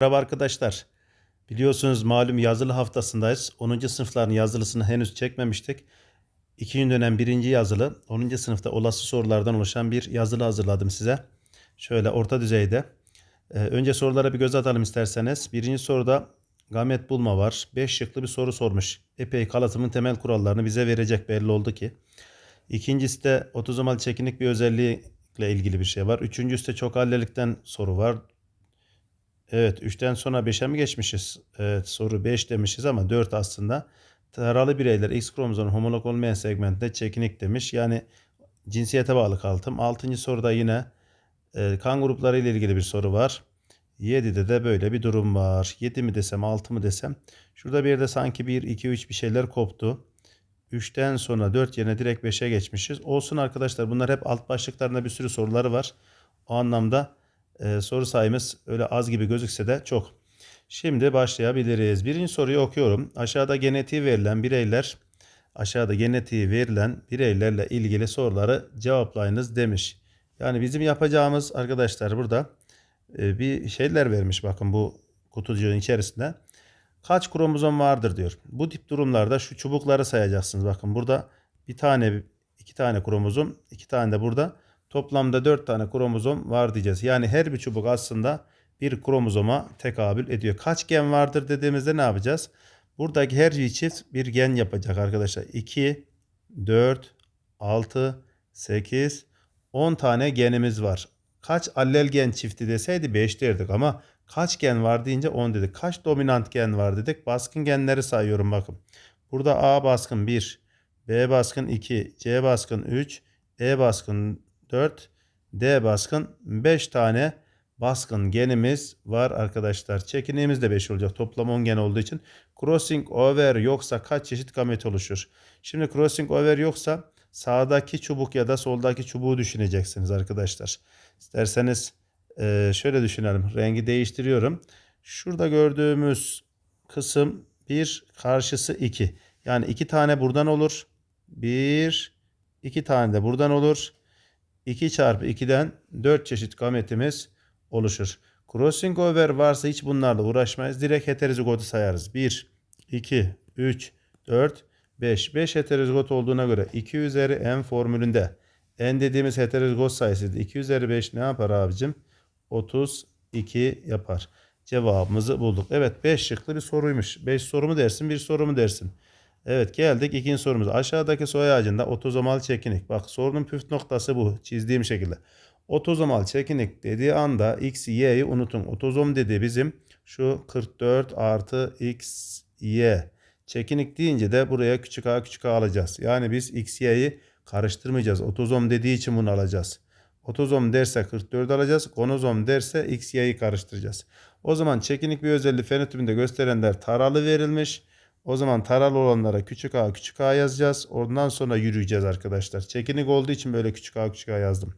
Merhaba arkadaşlar. Biliyorsunuz malum yazılı haftasındayız. 10. sınıfların yazılısını henüz çekmemiştik. İkinci dönem birinci yazılı 10. sınıfta olası sorulardan oluşan bir yazılı hazırladım size. Şöyle orta düzeyde. Ee, önce sorulara bir göz atalım isterseniz. Birinci soruda gamet bulma var. 5 şıklı bir soru sormuş. Epey kalıtımın temel kurallarını bize verecek belli oldu ki. İkincisi de otozomal çekinik bir özellikle ilgili bir şey var. Üçüncüsü de çok hallelikten soru var. Evet 3'ten sonra 5'e mi geçmişiz? Evet soru 5 demişiz ama 4 aslında. Taralı bireyler X kromozonu homolog olmayan segmentte çekinik demiş. Yani cinsiyete bağlı kalıtım. 6. soruda yine e, kan grupları ile ilgili bir soru var. 7'de de böyle bir durum var. 7 mi desem 6 mı desem. Şurada bir yerde sanki 1, 2, 3 bir şeyler koptu. 3'ten sonra 4 yerine direkt 5'e geçmişiz. Olsun arkadaşlar bunlar hep alt başlıklarında bir sürü soruları var. O anlamda e, soru sayımız öyle az gibi gözükse de çok. Şimdi başlayabiliriz. Birinci soruyu okuyorum. Aşağıda genetiği verilen bireyler aşağıda genetiği verilen bireylerle ilgili soruları cevaplayınız demiş. Yani bizim yapacağımız arkadaşlar burada e, bir şeyler vermiş bakın bu kutucuğun içerisinde. Kaç kromozom vardır diyor. Bu tip durumlarda şu çubukları sayacaksınız. Bakın burada bir tane iki tane kromozom iki tane de burada toplamda dört tane kromozom var diyeceğiz. Yani her bir çubuk aslında bir kromozoma tekabül ediyor. Kaç gen vardır dediğimizde ne yapacağız? Buradaki her bir çift bir gen yapacak arkadaşlar. 2, 4, 6, 8, 10 tane genimiz var. Kaç allel gen çifti deseydi 5 derdik ama kaç gen var deyince 10 dedik. Kaç dominant gen var dedik. Baskın genleri sayıyorum bakın. Burada A baskın 1, B baskın 2, C baskın 3, E baskın 4, D baskın 5 tane baskın genimiz var arkadaşlar. Çekiniğimiz de 5 olacak. Toplam 10 gen olduğu için. Crossing over yoksa kaç çeşit gamet oluşur? Şimdi crossing over yoksa sağdaki çubuk ya da soldaki çubuğu düşüneceksiniz arkadaşlar. İsterseniz e, şöyle düşünelim. Rengi değiştiriyorum. Şurada gördüğümüz kısım 1 karşısı 2. Yani 2 tane buradan olur. 1 2 tane de buradan olur. 2 çarpı 2'den 4 çeşit gametimiz oluşur. Crossing over varsa hiç bunlarla uğraşmayız. Direkt heterozigotu sayarız. 1, 2, 3, 4, 5. 5 heterozigot olduğuna göre 2 üzeri n formülünde n dediğimiz heterozigot sayısı 2 üzeri 5 ne yapar abicim? 32 yapar. Cevabımızı bulduk. Evet 5 şıklı bir soruymuş. 5 soru mu dersin bir soru mu dersin? Evet geldik ikinci sorumuza. Aşağıdaki soy ağacında otozomal çekinik. Bak sorunun püf noktası bu çizdiğim şekilde. Otozomal çekinik dediği anda x, y'yi unutun. Otozom dediği bizim şu 44 artı x, y. Çekinik deyince de buraya küçük a küçük a alacağız. Yani biz x, y'yi karıştırmayacağız. Otozom dediği için bunu alacağız. Otozom derse 44 alacağız. Gonozom derse x, y'yi karıştıracağız. O zaman çekinik bir özelliği fenotipinde gösterenler taralı verilmiş. O zaman taralı olanlara küçük a küçük a yazacağız. Ondan sonra yürüyeceğiz arkadaşlar. Çekinik olduğu için böyle küçük a küçük a yazdım.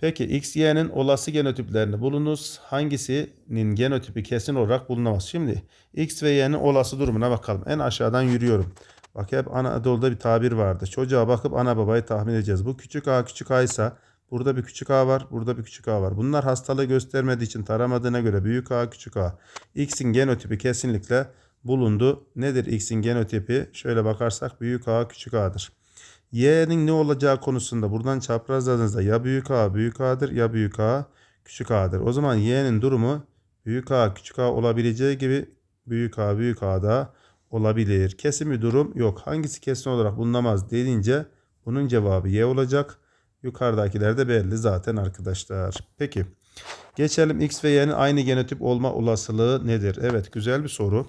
Peki x, y'nin olası genotiplerini bulunuz. Hangisinin genotipi kesin olarak bulunamaz? Şimdi x ve y'nin olası durumuna bakalım. En aşağıdan yürüyorum. Bak hep Anadolu'da bir tabir vardı. Çocuğa bakıp ana babayı tahmin edeceğiz. Bu küçük a küçük a ise burada bir küçük a var, burada bir küçük a var. Bunlar hastalığı göstermediği için taramadığına göre büyük a küçük a. X'in genotipi kesinlikle bulundu. Nedir x'in genotipi? Şöyle bakarsak büyük a küçük a'dır. Y'nin ne olacağı konusunda buradan çaprazladığınızda ya büyük A büyük A'dır ya büyük A küçük A'dır. O zaman Y'nin durumu büyük A küçük A olabileceği gibi büyük A büyük A da olabilir. Kesin bir durum yok. Hangisi kesin olarak bulunamaz deyince bunun cevabı Y olacak. Yukarıdakiler de belli zaten arkadaşlar. Peki geçelim X ve Y'nin aynı genotip olma olasılığı nedir? Evet güzel bir soru.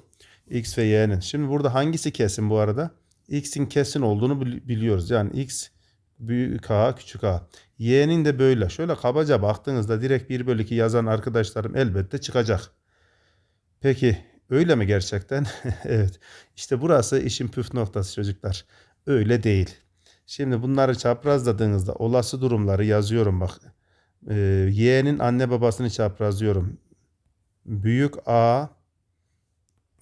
X ve Y'nin. Şimdi burada hangisi kesin bu arada? x'in kesin olduğunu biliyoruz. Yani x büyük a küçük a. y'nin de böyle. Şöyle kabaca baktığınızda direkt 1 bölü 2 yazan arkadaşlarım elbette çıkacak. Peki öyle mi gerçekten? evet. İşte burası işin püf noktası çocuklar. Öyle değil. Şimdi bunları çaprazladığınızda olası durumları yazıyorum bak. Ee, y'nin anne babasını çaprazlıyorum. Büyük A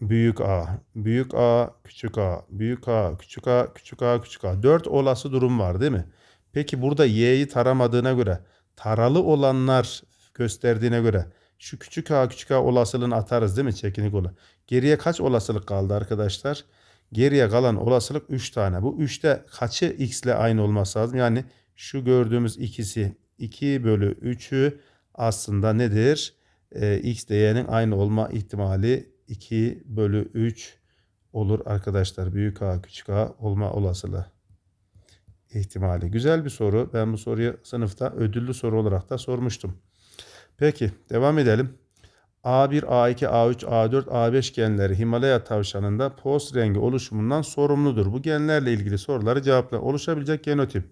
büyük A, büyük A, küçük A, büyük A, küçük A, küçük A, küçük A. 4 olası durum var değil mi? Peki burada Y'yi taramadığına göre taralı olanlar gösterdiğine göre Şu küçük a küçük a olasılığını atarız değil mi çekinik ola? Geriye kaç olasılık kaldı arkadaşlar? Geriye kalan olasılık 3 tane. Bu 3'te kaçı x ile aynı olması lazım? Yani şu gördüğümüz ikisi 2 bölü 3'ü aslında nedir? Ee, x değerinin aynı olma ihtimali 2 bölü 3 olur arkadaşlar. Büyük A küçük A olma olasılığı ihtimali. Güzel bir soru. Ben bu soruyu sınıfta ödüllü soru olarak da sormuştum. Peki devam edelim. A1, A2, A3, A4, A5 genleri Himalaya tavşanında post rengi oluşumundan sorumludur. Bu genlerle ilgili soruları cevapla. Oluşabilecek genotip.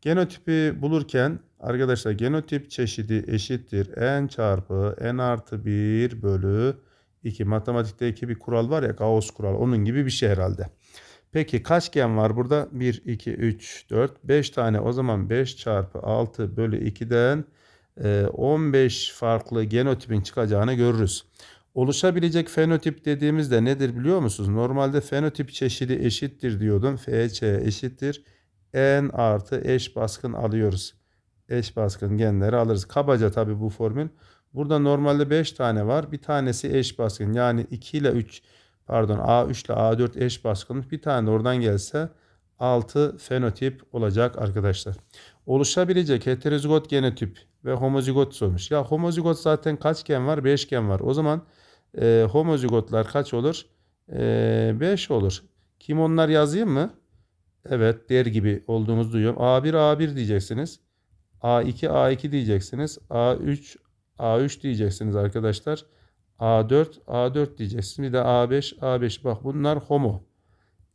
Genotipi bulurken arkadaşlar genotip çeşidi eşittir. N çarpı N artı 1 bölü 2. Matematikteki bir kural var ya Gauss kural. Onun gibi bir şey herhalde. Peki kaç gen var burada? 1, 2, 3, 4, 5 tane. O zaman 5 çarpı 6 bölü 2'den 15 farklı genotipin çıkacağını görürüz. Oluşabilecek fenotip dediğimizde nedir biliyor musunuz? Normalde fenotip çeşidi eşittir diyordum. FC eşittir. N artı eş baskın alıyoruz. Eş baskın genleri alırız. Kabaca tabi bu formül. Burada normalde 5 tane var. Bir tanesi eş baskın. Yani 2 ile 3 pardon A3 ile A4 eş baskın. Bir tane de oradan gelse 6 fenotip olacak arkadaşlar. Oluşabilecek heterozigot genotip ve homozigot sormuş. Ya homozigot zaten kaç gen var? 5 gen var. O zaman e, homozigotlar kaç olur? 5 e, olur. Kim onlar yazayım mı? Evet der gibi olduğumuzu duyuyorum. A1 A1 diyeceksiniz. A2 A2 diyeceksiniz. A3 A3 diyeceksiniz arkadaşlar. A4 A4 diyeceksiniz. Bir de A5 A5. Bak bunlar homo.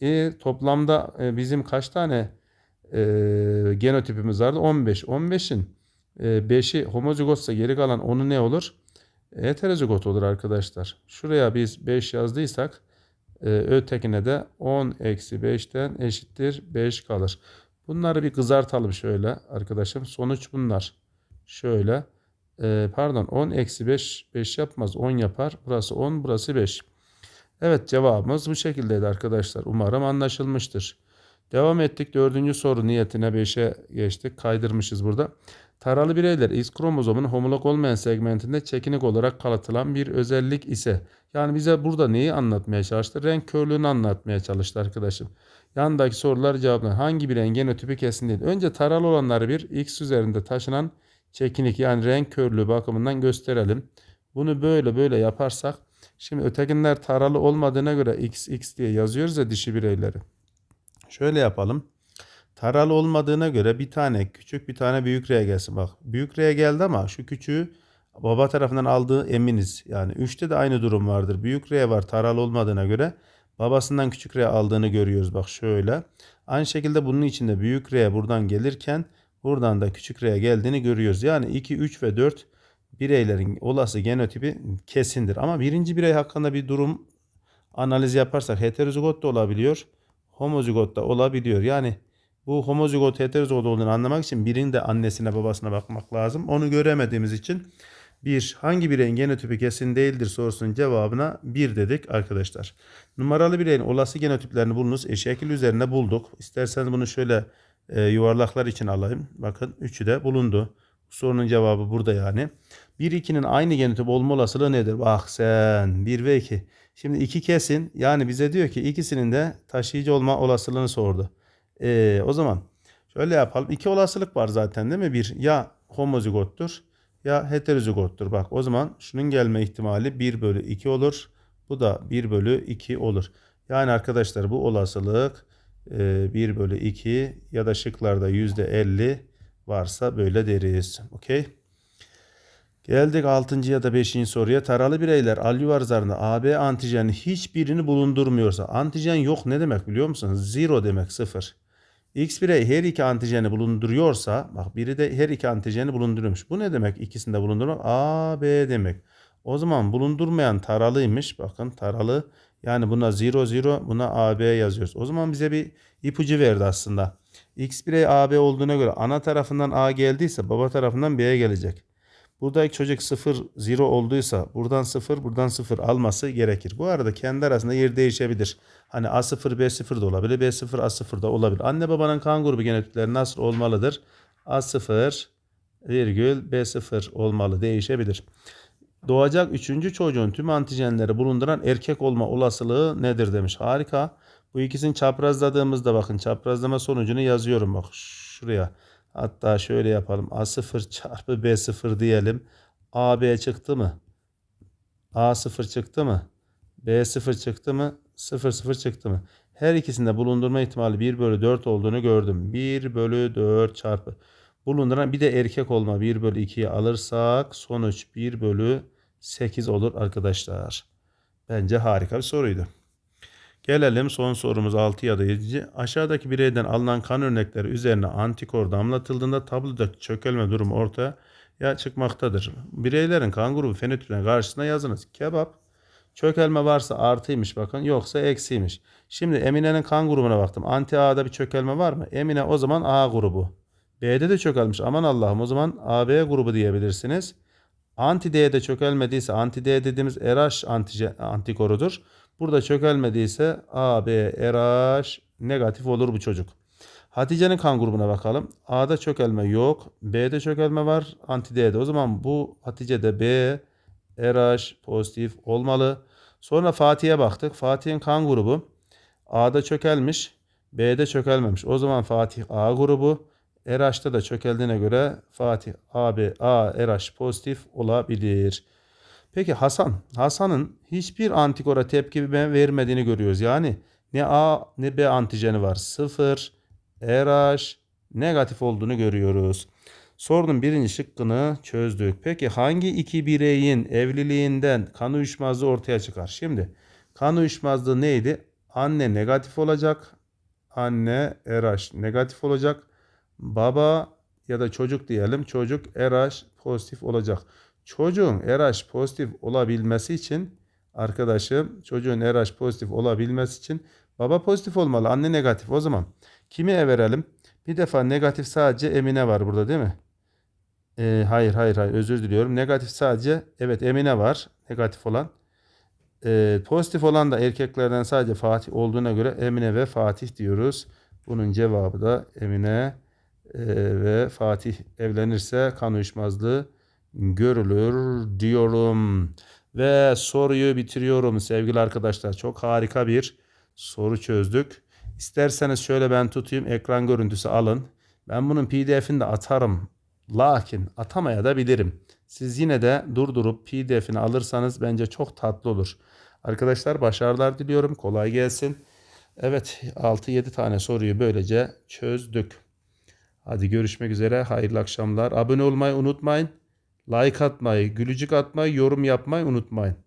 E, toplamda e, bizim kaç tane e, genotipimiz vardı? 15. 15'in e, 5'i homozigotsa geri kalan onu ne olur? Heterozigot olur arkadaşlar. Şuraya biz 5 yazdıysak e, ötekine de 10 eksi 5'ten eşittir 5 kalır. Bunları bir kızartalım şöyle arkadaşım. Sonuç bunlar. Şöyle. E, pardon 10 eksi 5 5 yapmaz 10 yapar. Burası 10 burası 5. Evet cevabımız bu şekildeydi arkadaşlar. Umarım anlaşılmıştır. Devam ettik. Dördüncü soru niyetine 5'e geçtik. Kaydırmışız burada. Taralı bireyler X kromozomun homolog olmayan segmentinde çekinik olarak kalatılan bir özellik ise yani bize burada neyi anlatmaya çalıştı? Renk körlüğünü anlatmaya çalıştı arkadaşım. Yandaki sorular cevaplar. Hangi bir genotipi kesin değil. Önce taralı olanları bir X üzerinde taşınan çekinik yani renk körlüğü bakımından gösterelim. Bunu böyle böyle yaparsak şimdi ötekinler taralı olmadığına göre XX diye yazıyoruz ya dişi bireyleri. Şöyle yapalım. Taralı olmadığına göre bir tane küçük bir tane büyük R gelsin. Bak büyük R geldi ama şu küçüğü baba tarafından aldığı eminiz. Yani 3'te de aynı durum vardır. Büyük R var taralı olmadığına göre babasından küçük R aldığını görüyoruz. Bak şöyle. Aynı şekilde bunun içinde büyük R buradan gelirken buradan da küçük R geldiğini görüyoruz. Yani 2, 3 ve 4 bireylerin olası genotipi kesindir. Ama birinci birey hakkında bir durum analizi yaparsak heterozigot da olabiliyor. Homozigot da olabiliyor. Yani bu homozigot heterozigot olduğunu anlamak için birinin de annesine babasına bakmak lazım. Onu göremediğimiz için bir hangi bireyin genotipi kesin değildir sorusunun cevabına bir dedik arkadaşlar. Numaralı bireyin olası genotiplerini bulunuz. E, şekil üzerinde bulduk. İsterseniz bunu şöyle e, yuvarlaklar için alayım. Bakın üçü de bulundu. Sorunun cevabı burada yani. 1-2'nin aynı genotip olma olasılığı nedir? Bak sen 1 ve 2. Şimdi 2 kesin yani bize diyor ki ikisinin de taşıyıcı olma olasılığını sordu. Ee, o zaman şöyle yapalım. İki olasılık var zaten değil mi? Bir ya homozigottur ya heterozigottur. Bak o zaman şunun gelme ihtimali 1 bölü 2 olur. Bu da 1 bölü 2 olur. Yani arkadaşlar bu olasılık 1 e, bölü 2 ya da şıklarda %50 varsa böyle deriz. Okey. Geldik 6. ya da 5. soruya. Taralı bireyler alüvar zarında AB antijenin hiçbirini bulundurmuyorsa antijen yok ne demek biliyor musunuz? Zero demek sıfır. X birey her iki antijeni bulunduruyorsa bak biri de her iki antijeni bulunduruyormuş. Bu ne demek ikisinde bulundurmak? A, B demek. O zaman bulundurmayan taralıymış. Bakın taralı yani buna 0 0 buna AB yazıyoruz. O zaman bize bir ipucu verdi aslında. X birey AB olduğuna göre ana tarafından A geldiyse baba tarafından B'ye gelecek. Buradaki çocuk 0 0 olduysa buradan 0 buradan 0 alması gerekir. Bu arada kendi arasında yer değişebilir. Hani A0 B0 da olabilir. B0 A0 da olabilir. Anne babanın kan grubu genotipleri nasıl olmalıdır? A0 virgül B0 olmalı değişebilir. Doğacak üçüncü çocuğun tüm antijenleri bulunduran erkek olma olasılığı nedir demiş. Harika. Bu ikisini çaprazladığımızda bakın çaprazlama sonucunu yazıyorum bak şuraya. Hatta şöyle yapalım. A0 çarpı B0 diyelim. AB çıktı mı? A0 çıktı mı? B0 çıktı mı? 0 0 çıktı mı? Her ikisinde bulundurma ihtimali 1 bölü 4 olduğunu gördüm. 1 bölü 4 çarpı. Bulunduran bir de erkek olma 1 bölü 2'yi alırsak sonuç 1 bölü 8 olur arkadaşlar. Bence harika bir soruydu. Gelelim son sorumuz 6 ya da 7. Aşağıdaki bireyden alınan kan örnekleri üzerine antikor damlatıldığında tablodaki çökelme durumu ortaya ya çıkmaktadır. Bireylerin kan grubu fenotipine karşısına yazınız. Kebap çökelme varsa artıymış bakın yoksa eksiymiş. Şimdi Emine'nin kan grubuna baktım. Anti A'da bir çökelme var mı? Emine o zaman A grubu. B'de de çökelmiş. Aman Allah'ım o zaman AB grubu diyebilirsiniz. Anti D'de çökelmediyse anti D dediğimiz RH antikorudur. Burada çökelmediyse AB RH negatif olur bu çocuk. Hatice'nin kan grubuna bakalım. A'da çökelme yok. B'de çökelme var. Anti D'de. O zaman bu Hatice'de B RH pozitif olmalı. Sonra Fatih'e baktık. Fatih'in kan grubu A'da çökelmiş. B'de çökelmemiş. O zaman Fatih A grubu. RH'da da çökeldiğine göre Fatih AB A RH pozitif olabilir. Peki Hasan. Hasan'ın hiçbir antikora tepki vermediğini görüyoruz. Yani ne A ne B antijeni var. 0 RH negatif olduğunu görüyoruz. Sorunun birinci şıkkını çözdük. Peki hangi iki bireyin evliliğinden kan uyuşmazlığı ortaya çıkar? Şimdi kan uyuşmazlığı neydi? Anne negatif olacak. Anne RH negatif olacak. Baba ya da çocuk diyelim. Çocuk RH pozitif olacak. Çocuğun RH pozitif olabilmesi için arkadaşım çocuğun RH pozitif olabilmesi için baba pozitif olmalı. Anne negatif. O zaman kimi verelim? Bir defa negatif sadece Emine var burada değil mi? Ee, hayır hayır hayır özür diliyorum. Negatif sadece evet Emine var negatif olan. Ee, pozitif olan da erkeklerden sadece Fatih olduğuna göre Emine ve Fatih diyoruz. Bunun cevabı da Emine e, ve Fatih evlenirse kan uyuşmazlığı görülür diyorum. Ve soruyu bitiriyorum sevgili arkadaşlar. Çok harika bir soru çözdük. İsterseniz şöyle ben tutayım ekran görüntüsü alın. Ben bunun pdf'ini de atarım. Lakin atamaya da bilirim. Siz yine de durdurup pdf'ini alırsanız bence çok tatlı olur. Arkadaşlar başarılar diliyorum. Kolay gelsin. Evet 6-7 tane soruyu böylece çözdük. Hadi görüşmek üzere. Hayırlı akşamlar. Abone olmayı unutmayın. Like atmayı, gülücük atmayı, yorum yapmayı unutmayın.